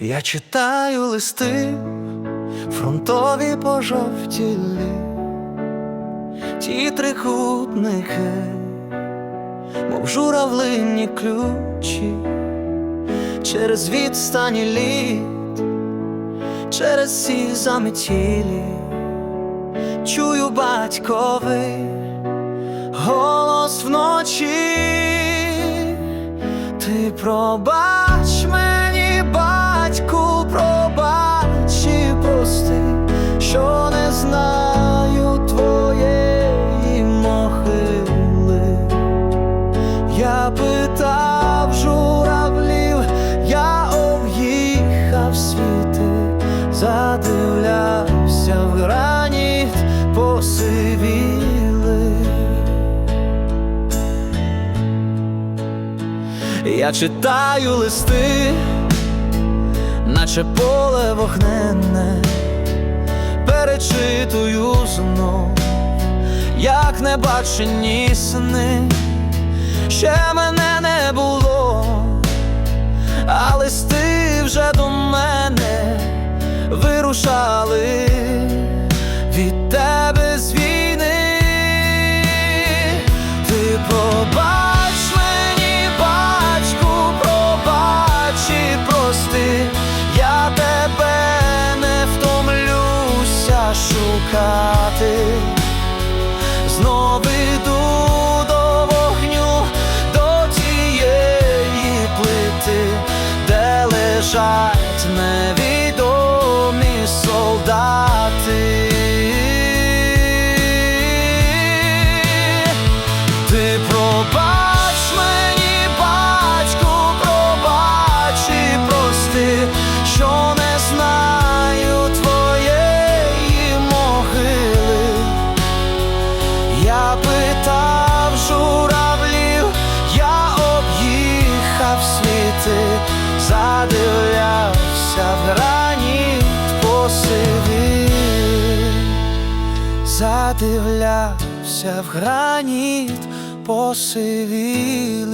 Я читаю листи, фронтові пожовтілі, ті трикутники, мов журавлині ключі, через відстані літ, через всі заметілі, чую батьковий голос вночі. Ти пробач мені, задивлявся в граніт посивіли. Я читаю листи, наче поле вогненне, перечитую знов, як небачені сни, ще мене не було, а листи вже до де лежать невідомі Задивлявся в граніт посивів, задивлявся в граніт посивілий.